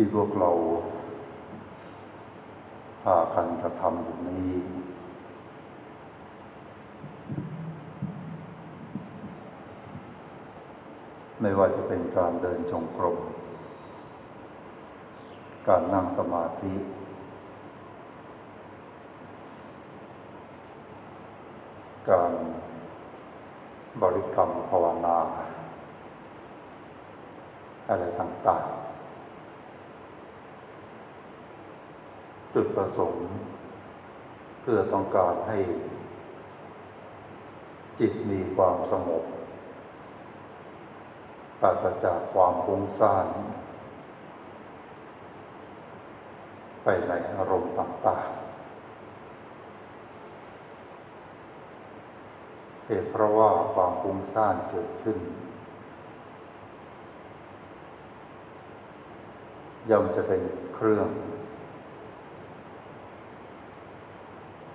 ที่พวกเราพากันกระทำอยู่นี้ไม่ว่าจะเป็นการเดินจงกรม การนั่งสมาธิ การบริกรรมภาวนา อะไรต่างๆ จุดประสงค์ เพื่อต้องการให้ จิตมีความสงบปราศจากความฟุ้งซ่านไปในอารมณ์ต่างๆเหตุเพราะว่าความฟุ้งซ่านเกิดขึ้น ย่อมจะเป็นเครื่อง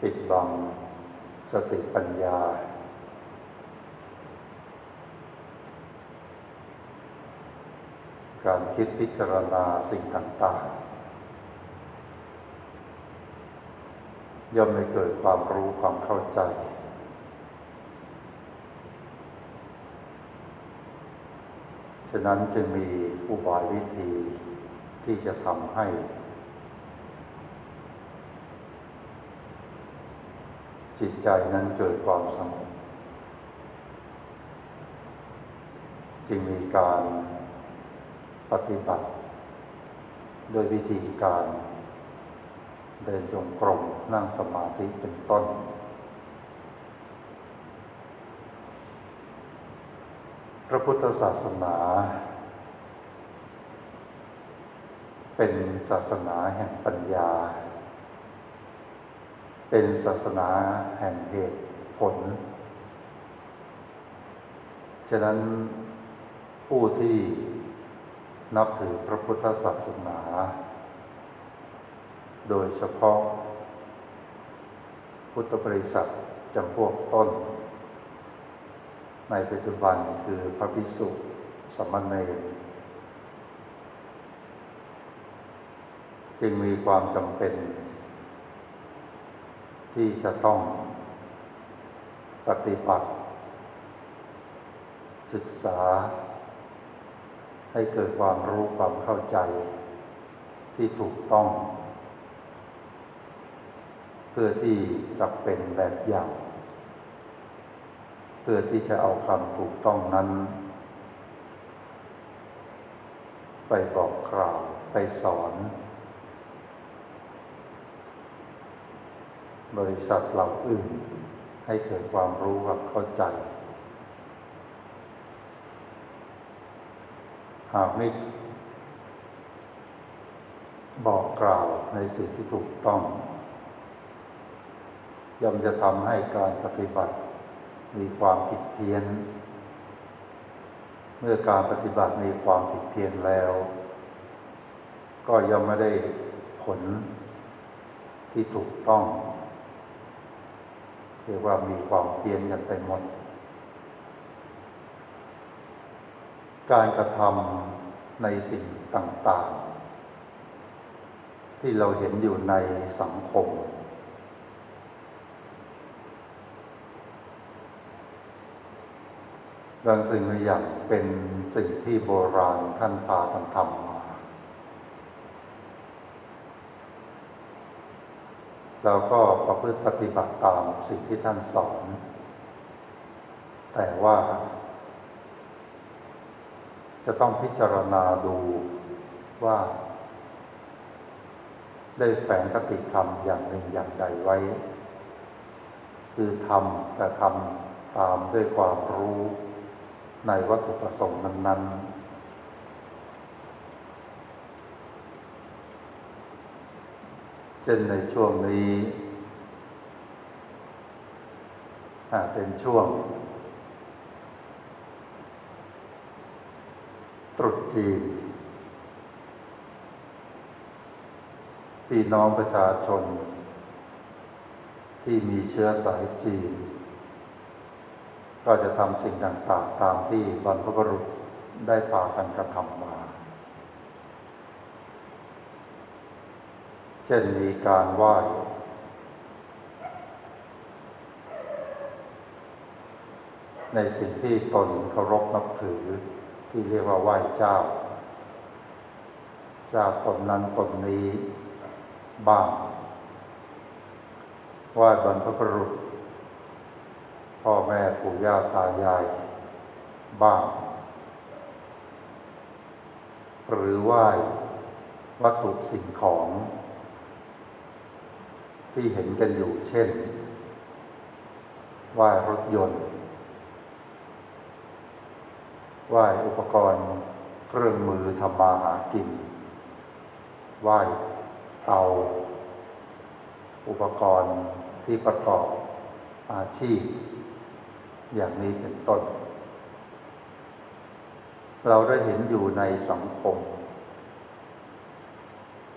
ปิดบังสติปัญญา การคิดพิจารณาสิ่งต่างๆ ย่อมไม่เกิดความรู้ความเข้าใจ ฉะนั้นจึงมีอุบายวิธีที่จะทำให้ จิตใจนั้นเกิดความสงบจึงมีการปฏิบัติ โดยวิธีการ เดินจงกรมนั่งสมาธิเป็นต้น พระพุทธศาสนา เป็นศาสนาแห่งปัญญา เป็นศาสนาแห่งเหตุผล ฉะนั้นผู้ที่นับถือพระพุทธศาสนา โดยเฉพาะ พุทธบริษัทจำพวกต้น ในปัจจุบันคือพระภิกษุสมณเณรจึงมีความจำเป็น ที่จะต้องปฏิบัติ ศึกษา ให้เกิดความรู้ความเข้าใจ ที่ถูกต้อง เพื่อที่จะเป็นแบบอย่าง เพื่อที่จะเอาคำถูกต้องนั้น ไปบอกกล่าวไปสอน บริษัทเหล่าอื่น ให้เกิดความรู้ความเข้าใจ หากไม่บอกกล่าวในสิ่งที่ถูกต้อง ย่อมจะทำให้การปฏิบัติมีความผิดเพี้ยน เมื่อการปฏิบัติมีความผิดเพี้ยนแล้ว ก็ย่อมไม่ได้ผลที่ถูกต้อง เรียกว่ามีความเพี้ยนกันไปหมด การกระทำในสิ่งต่างๆ ที่เราเห็นอยู่ในสังคม บางสิ่งบางอย่างเป็นสิ่งที่โบราณท่านพากันทำมา เราก็ประพฤติปฏิบัติตามสิ่งที่ท่านสอน แต่ว่า จะต้องพิจารณาดูว่า ได้แฝงคติธรรมอย่างหนึ่งอย่างใดไว้ คือทำแต่ทำตามด้วยความรู้ในวัตถุประสงค์นั้นๆ เช่นในช่วงนี้เป็นช่วง ตรุษจีนพี่น้องประชาชน ที่มีเชื้อสายจีน ก็จะทำสิ่งต่างๆตามที่บรรพบุรุษได้พากันกระทำมา เช่นมีการไหว้ในสิ่งที่ตนเคารพนับถือที่เรียกว่าไหว้เจ้า เจ้าตนนั้นตนนี้บ้างไหว้บรรพบุรุษ พ่อแม่ปู่ย่าตายาย บ้าง หรือไหว้วัตถุสิ่งของ ที่เห็นกันอยู่เช่นไหว้รถยนต์ไหว้อุปกรณ์เครื่องมือทำมาหากินไหว้เตา อุปกรณ์ที่ประกอบอาชีพ อย่างนี้เป็นต้น เราได้เห็นอยู่ในสังคม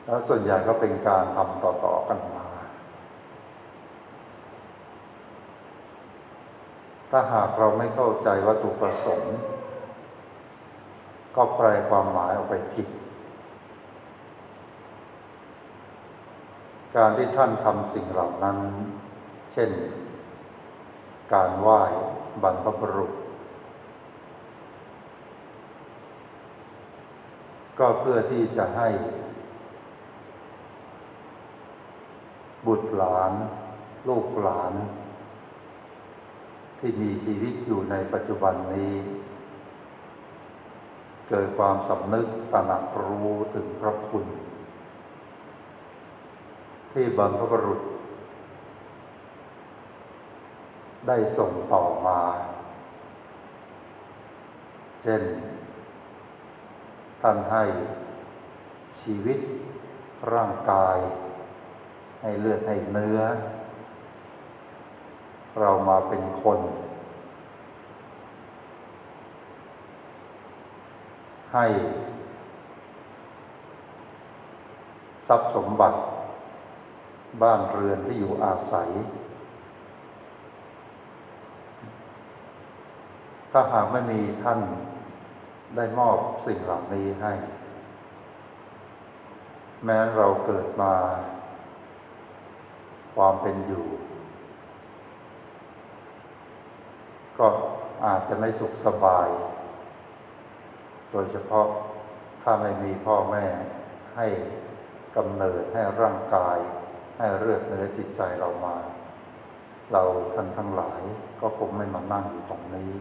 แล้วส่วนใหญ่ก็เป็นการทำต่อ ๆ กันมา ถ้าหากเราไม่เข้าใจวัตถุประสงค์ ก็แปลความหมายออกไปผิด การที่ท่านทำสิ่งเหล่านั้น เช่น การไหว้บรรพบุรุษ ก็เพื่อที่จะให้ บุตรหลาน ลูกหลาน ที่มีชีวิตอยู่ในปัจจุบันนี้ เกิดความสำนึกตระหนักรู้ถึงพระคุณ ที่บรรพบุรุษ ได้ส่งต่อมา เช่น ท่านให้ชีวิตร่างกาย ให้เลือดให้เนื้อ เรามาเป็นคน ให้ ทรัพย์สมบัติ บ้านเรือนที่อยู่อาศัย ถ้าหากไม่มีท่านได้มอบสิ่งเหล่านี้ให้ แม้เราเกิดมา ความเป็นอยู่ ก็อาจจะไม่สุขสบาย โดยเฉพาะถ้าไม่มีพ่อแม่ให้กำเนิดให้ร่างกาย ให้เลือดเนื้อจิตใจเรามา เราท่านทั้งหลายก็คงไม่มานั่งอยู่ตรงนี้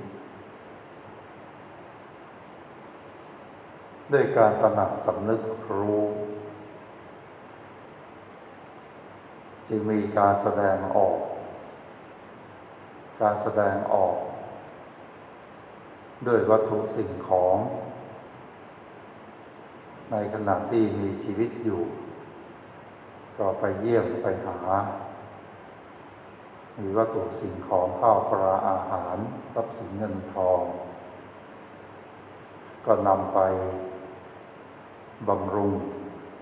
ด้วยการตระหนักสำนึกรู้จึงมีการแสดงออก การแสดงออก ด้วยวัตถุสิ่งของ ในขณะที่มีชีวิตอยู่ ก็ไปเยี่ยมไปหา มีวัตถุสิ่งของข้าวปลาอาหารทรัพย์สินเงินทอง ก็นำไปบำรุง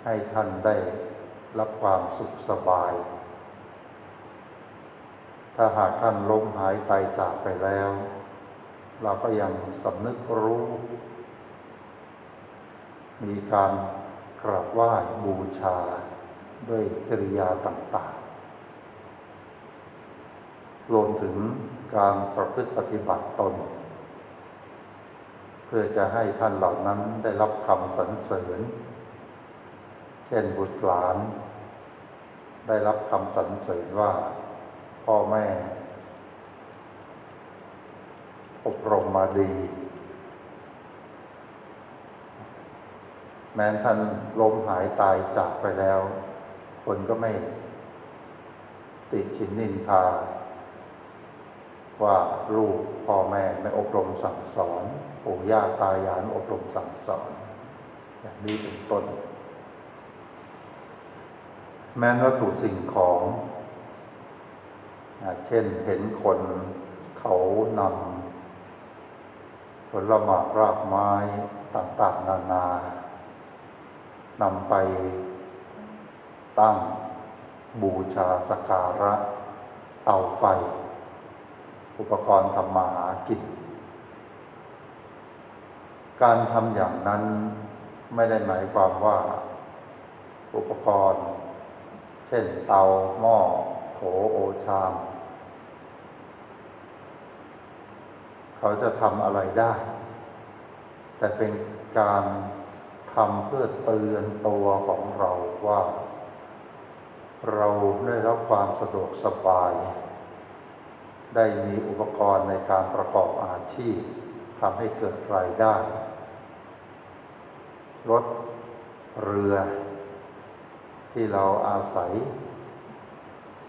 ให้ท่านได้รับความสุขสบาย ถ้าหากท่านล้มหายตายจากไปแล้ว เราก็ยังสำนึกรู้ มีการกราบไหว้บูชาด้วยกิริยาต่างๆ รวมถึงการประพฤติปฏิบัติตน เพื่อจะให้ท่านเหล่านั้นได้รับคำสรรเสริญ เช่นบุตรหลาน ได้รับคำสรรเสริญว่า พ่อแม่ อบรมมาดี แม้ท่านล้มหายตายจากไปแล้ว คนก็ไม่ ติดชินนินทา ว่าลูกพ่อแม่ไม่อบรมสั่งสอนปู่ย่าตายายไม่อบรมสั่งสอนอย่างนี้เป็นต้น แม้วัตถุสิ่งของ เช่นเห็นคนเขานำผลหมากรากไม้ต่างๆ นานานำไปตั้งบูชาสกการะเตาไฟ อุปกรณ์ทำมาหากินการทำอย่างนั้นไม่ได้หมายความว่า อุปกรณ์ เช่นเตาหม้อ โถโอชาม เขาจะทำอะไรได้ แต่เป็นการทำเพื่อเตือนตัวของเราว่า เราได้รับความสะดวกสบาย ได้มีอุปกรณ์ในการประกอบอาชีพทำให้เกิดรายได้ รถเรือที่เราอาศัย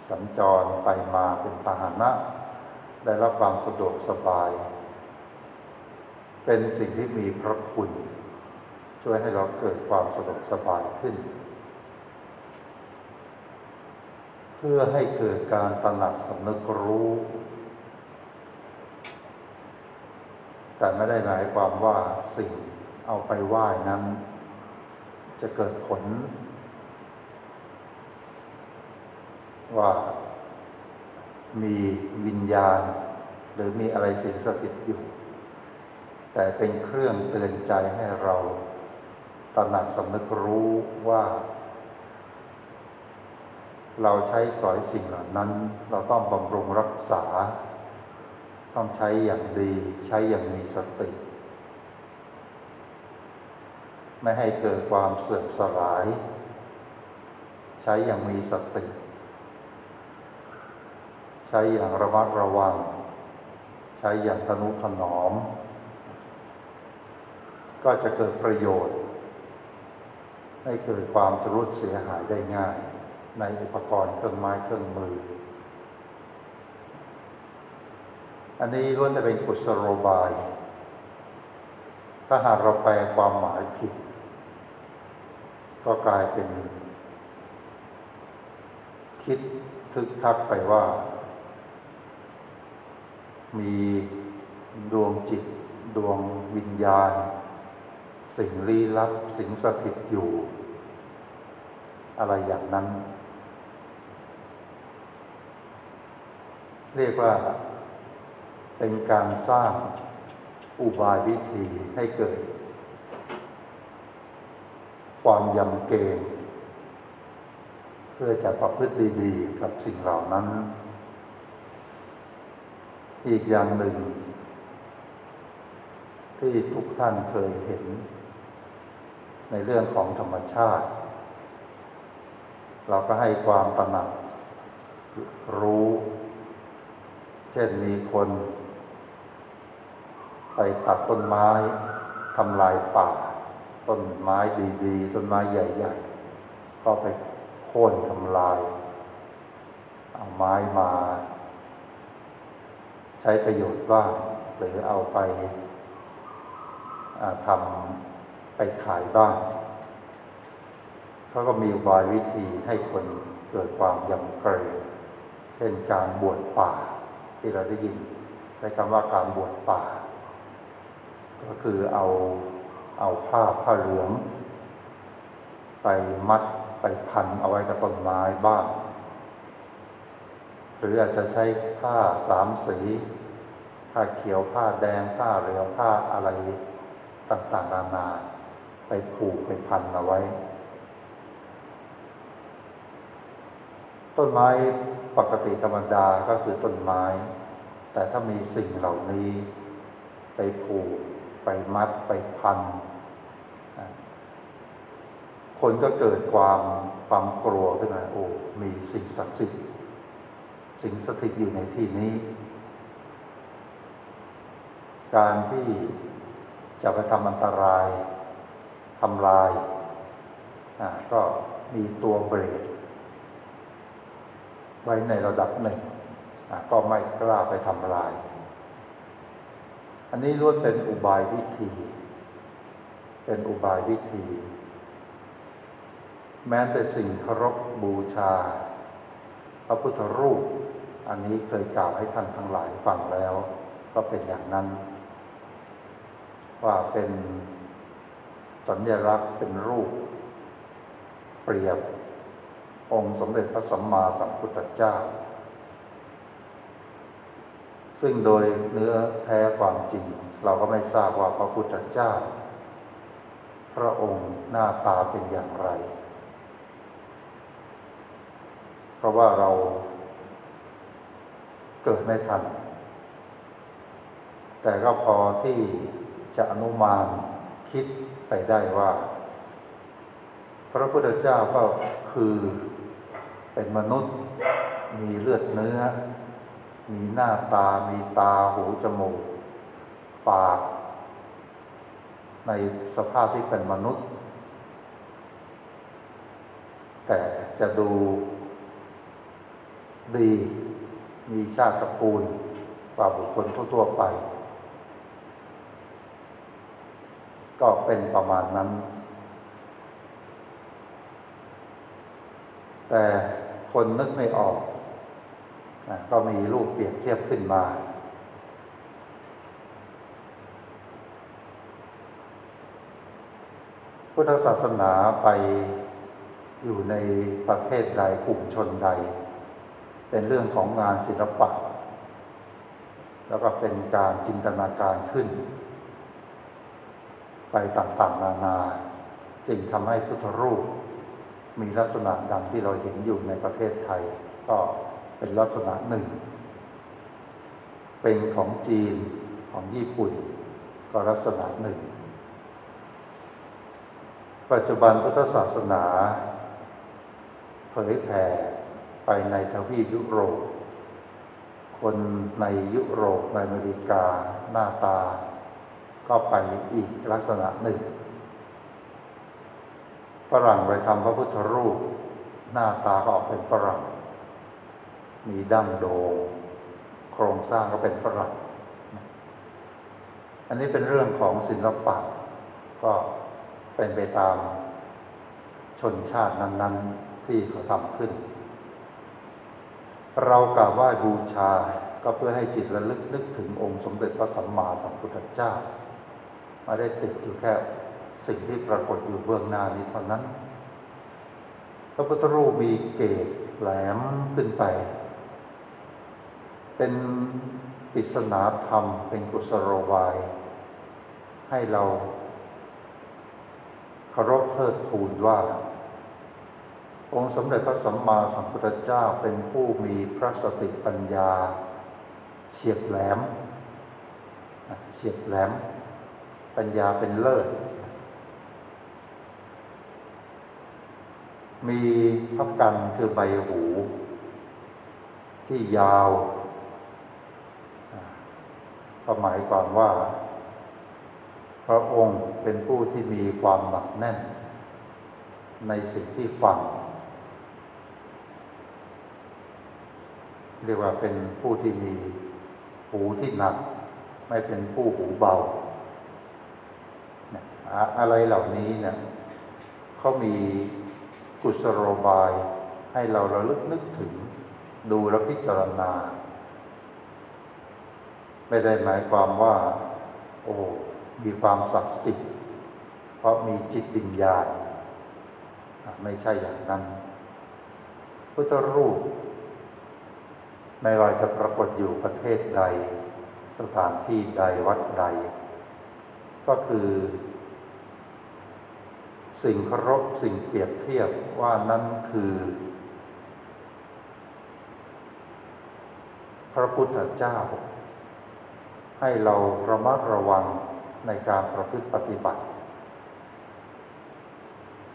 สัญจรไปมาเป็นพาหนะ ได้รับความสะดวกสบาย เป็นสิ่งที่มีพระคุณ ช่วยให้เราเกิดความสะดวกสบายขึ้น เพื่อให้เกิดการตระหนักสำนึกรู้ แต่ไม่ได้หมายความว่าสิ่งเอาไปไหว้นั้น จะเกิดผล ว่ามีวิญญาณ หรือมีอะไรสิงสถิตอยู่ แต่เป็นเครื่องเตือนใจให้เราตระหนักสำนึกรู้ว่า เราใช้สอยสิ่งเหล่านั้น เราต้องบำรุงรักษา ต้องใช้อย่างดีใช้อย่างมีสติ ไม่ให้เกิดความเสื่อมสลาย ใช้อย่างมีสติ ช้อย่างระมัดระวัง ใช้อย่างทนุถนอม ก็จะเกิดประโยชน์ ให้เกิดความจรุดเสียหายได้ง่าย ในอุปกรณ์เครื่องไม้เครื่องมือ อันนี้ล้วนจะเป็นกุศโลบาย ถ้าหากเราแปลความหมายผิด ก็กลายเป็นคิดทึกทักไปว่า มีดวงจิตดวงวิญญาณ สิ่งลี้ลับ สิ่งสถิตอยู่ อะไรอย่างนั้น เรียกว่าเป็นการสร้างอุบายวิธีให้เกิด ความยำเกรงเพื่อจะประพฤติดี ๆ กับสิ่งเหล่านั้น อีกอย่างหนึ่ง ที่ทุกท่านเคยเห็น ในเรื่องของธรรมชาติ เราก็ให้ความตระหนักรู้ เช่นมีคน ไปตัดต้นไม้ทำลายป่า ต้นไม้ดีๆ ต้นไม้ใหญ่ ๆ ก็ไปโค่นทำลาย เอาไม้มา ใช้ประโยชน์บ้างหรือเอาไปทำไปขายบ้างเขาก็มีวายวิธีให้คนเกิดความยำเกรงเช่นการบวชป่า ที่เราได้ยิน ใช้คำว่าการบวชป่า ก็คือเอาเอาผ้าผ้าเหลือง ไปมัดไปพันเอาไว้กับต้นไม้บ้าง หรืออาจจะใช้ผ้าสามสี ผ้าเขียวผ้าแดงผ้าเหลืองผ้าอะไรต่างๆนานา ไปผูกไปพันเอาไว้ ต้นไม้ปกติธรรมดาก็คือต้นไม้ แต่ถ้ามีสิ่งเหล่านี้ ไปผูก ไปมัดไปพัน คนก็เกิดความความกลัวขึ้นมาโอ้ มีสิ่งศักดิ์สิทธิ์ สิ่งสถิตอยู่ในที่นี้ การที่จะไปทำอันตรายทำลาย ก็มีตัวเบรกไว้ในระดับหนึ่ง ก็ไม่กล้าไปทำลาย อันนี้ล้วนเป็นอุบายวิธี เป็นอุบายวิธี แม้แต่สิ่งเคารพบูชา พระพุทธรูป อันนี้เคยกล่าวให้ท่านทั้งหลายฟังแล้ว ก็เป็นอย่างนั้น ว่าเป็นสัญลักษณ์เป็นรูป เปรียบ องค์สมเด็จพระสัมมาสัมพุทธเจ้า ซึ่งโดยเนื้อแท้ความจริง เราก็ไม่ทราบว่าพระพุทธเจ้า พระองค์หน้าตาเป็นอย่างไร เพราะว่าเรา เกิดไม่ทัน แต่ก็พอที่จะอนุมานคิดไปได้ว่า พระพุทธเจ้าก็คือเป็นมนุษย์ มีเลือดเนื้อ มีหน้าตา มีตาหูจมูก ปาก ในสภาพที่เป็นมนุษย์ แต่จะดูดี มีชาติตระกูลกว่าบุคคลทั่ว ๆ ไป ก็เป็นประมาณนั้น แต่คนนึกไม่ออกนะก็มีรูปเปรียบเทียบขึ้นมา พุทธศาสนาไปอยู่ในประเทศใดกลุ่มชนใด เป็นเรื่องของงานศิลปะ แล้วก็เป็นการจินตนาการขึ้น ไปต่างๆ นานาจึงทำให้พุทธรูป มีลักษณะดังที่เราเห็นอยู่ในประเทศไทย ก็เป็นลักษณะหนึ่ง เป็นของจีนของญี่ปุ่น ก็ลักษณะหนึ่ง ปัจจุบันพุทธศาสนา เผยแผ่ ไปในทวีปยุโรป คนในยุโรปในอเมริกาหน้าตา ก็ไปอีกลักษณะหนึ่งฝรั่งไปทำพระพุทธรูป หน้าตาก็ออกเป็นฝรั่ง มีดั้งโดงโครงสร้างก็เป็นฝรั่ง อันนี้เป็นเรื่องของศิลปะ ก็เป็นไปตามชนชาตินั้น ๆ ที่เขาทำขึ้น เรากราบไหว้บูชาก็เพื่อให้จิตระลึกนึกถึงองค์สมเด็จพระสัมมาสัมพุทธเจ้าไม่ได้ติดอยู่แค่สิ่งที่ปรากฏอยู่เบื้องหน้านี้เท่านั้น พระพุทธรูปมีเกศแหลมขึ้นไป เป็นปริศนาธรรม เป็นกุศโลบาย ให้เราเคารพเทิดทูนว่า องค์สมเด็จพระสัมมาสัมพุทธเจ้าเป็นผู้มีพระสติปัญญา เฉียบแหลมเฉียบแหลม ปัญญาเป็นเลิศ มีพับกันคือใบหู ที่ยาว ก็หมายความว่า พระองค์เป็นผู้ที่มีความหนักแน่น ในสิ่งที่ฟัง เรียกว่าเป็นผู้ที่มีหูที่หนัก ไม่เป็นผู้หูเบา อะไรเหล่านี้เนี่ยเขามีกุศโลบายให้เราระลึกนึกถึง ดูและพิจารณา ไม่ได้หมายความว่า โอ้มีความศักดิ์สิทธิ์เพราะมีจิตวิญญาณ ไม่ใช่อย่างนั้น พุทธรูป ไม่ว่าจะปรากฏอยู่ประเทศใด สถานที่ใดวัดใด ก็คือ สิ่งเคารพสิ่งเปรียบเทียบว่านั้นคือ พระพุทธเจ้า ให้เราระมัดระวังในการประพฤติปฏิบัติ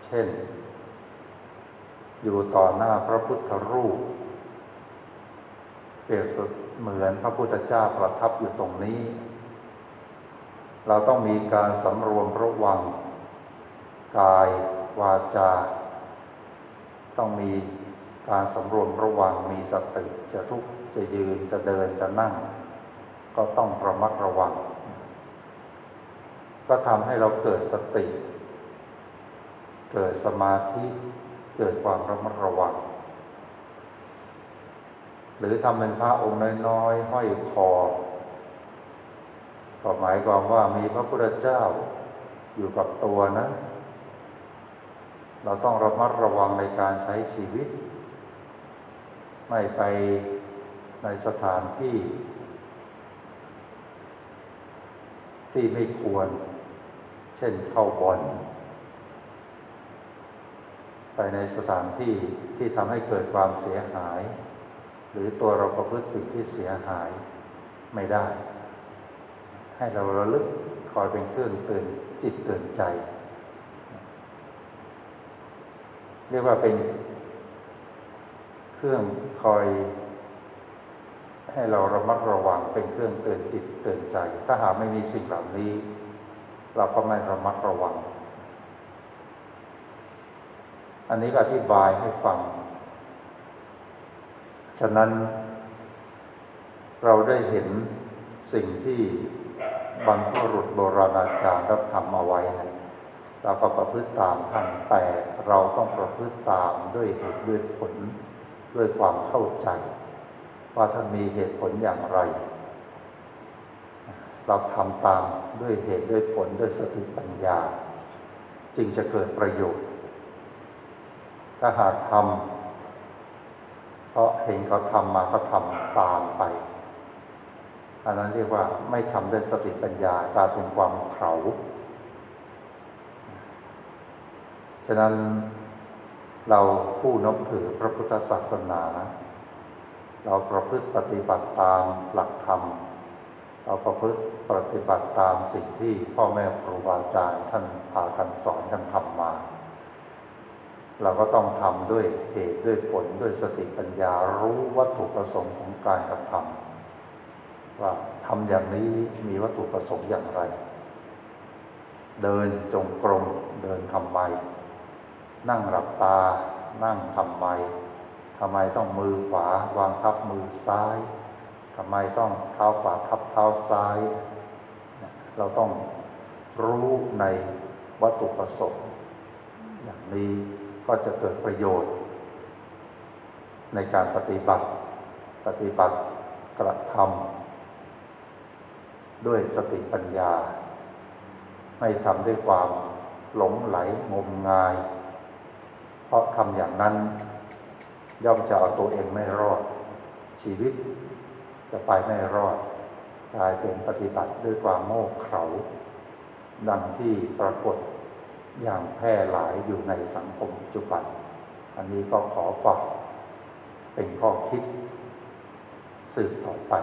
เช่น อยู่ต่อหน้าพระพุทธรูปเป รียบเสมือนพระพุทธเจ้าประทับอยู่ตรงนี้ เราต้องมีการสำรวมระวัง กายวาจา ต้องมีการสำรวมระวังมีสติจะทุกจะยืนจะเดินจะนั่ง ก็ต้องระมัดระวัง ก็ทำให้เราเกิดสติ เกิดสมาธิเกิดความระมัดระวัง หรือทำเป็นพระองค์น้อยๆห้อยคอก็หมายความว่ามีพระพุทธเจ้าอยู่กับตัวนะ เราต้องระมัดระวังในการใช้ชีวิต ไม่ไปในสถานที่ ที่ไม่ควร เช่นเข้าบ่อนไปไปในสถานที่ที่ทำให้เกิดความเสียหาย หรือตัวเราประพฤติสิ่งที่เสียหายไม่ได้ ให้เราระลึกคอยเป็นเครื่องเตือนจิตเตือนใจ เรียกว่าเป็นเครื่องคอย ให้เราระมัดระวังเป็นเครื่องเตือนจิตเตือนใจ ถ้าหากไม่มีสิ่งเหล่านี้ เราก็ไม่ระมัดระวัง อันนี้ก็อธิบายให้ฟัง ฉะนั้นเราได้เห็นสิ่งที่บรรพบุรุษโบราณอาจารย์ได้ทำเอาไว้นะเราก็ประพฤติตามท่านแต่เราต้องประพฤติตามด้วยเหตุด้วยผลด้วยความเข้าใจ ว่าท่านมีเหตุผลอย่างไร เราทำตามด้วยเหตุด้วยผลด้วยสติปัญญา จึงจะเกิดประโยชน์ ถ้าหากทำ เพราะเห็นเขาทำมาก็ทำตามไป อันนั้นเรียกว่าไม่ทำด้วยสติปัญญากลายเป็นความเขาฉะนั้นเราผู้นับถือพระพุทธศาสนา เราประพฤติปฏิบัติตามหลักธรรม เราประพฤติปฏิบัติตามสิ่งที่พ่อแม่ครูบาอาจารย์ท่านพากันสอนกันทำมา เราก็ต้องทำด้วยเหตุด้วยผลด้วยสติปัญญารู้วัตถุประสงค์ของการกระทำว่าทำอย่างนี้มีวัตถุประสงค์อย่างไร เดินจงกรมเดินทำไม นั่งหลับตา นั่งทำไมทำไมต้องมือขวาวางทับมือซ้ายทำไมต้องเท้าขวาทับเท้าซ้าย เราต้องรู้ในวัตถุประสงค์อย่างนี้ ก็จะเกิดประโยชน์ ในการปฏิบัติ ปฏิบัติกระทำด้วยสติปัญญา ไม่ทำด้วยความหลงไหลงมงาย เพราะทำอย่างนั้น ย่อมจะเอาตัวเองไม่รอด ชีวิตจะไปไม่รอดกลายเป็นปฏิบัติด้วยความโง่เขลาดังที่ปรากฏ อย่างแพร่หลายอยู่ในสังคมปัจจุบัน อันนี้ก็ขอฝากเป็นข้อคิดสืบต่อไป